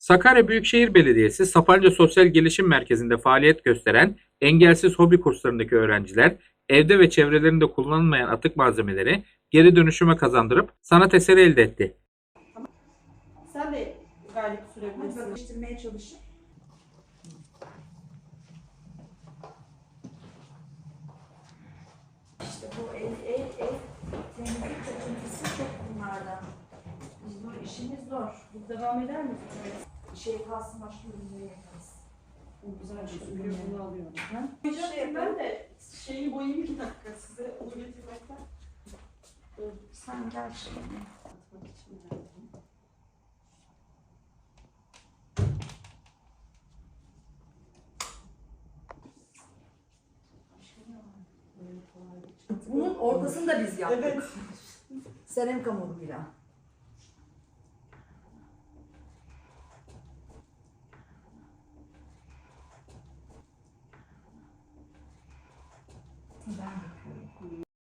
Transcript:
Sakarya Büyükşehir Belediyesi Sapanca Sosyal Gelişim Merkezi'nde faaliyet gösteren engelsiz hobi kurslarındaki öğrenciler evde ve çevrelerinde kullanılmayan atık malzemeleri geri dönüşüme kazandırıp sanat eseri elde etti. Sen de galip sürebilirsin. Bakıştırmaya çalışın. İşimiz zor. Bu devam eder mi? Şey kalsın başka ürünleri yaparız. Bu güzel bir süpürge bunu alıyorum. Ha? Şey ben de şeyi boyayayım iki dakika size onu getirmekten. Sen gel şimdi. Atmak için geldim. Şey. Bunun ortasını da biz yaptık. Evet. Seramik hamuruyla. Ben yapıyorum.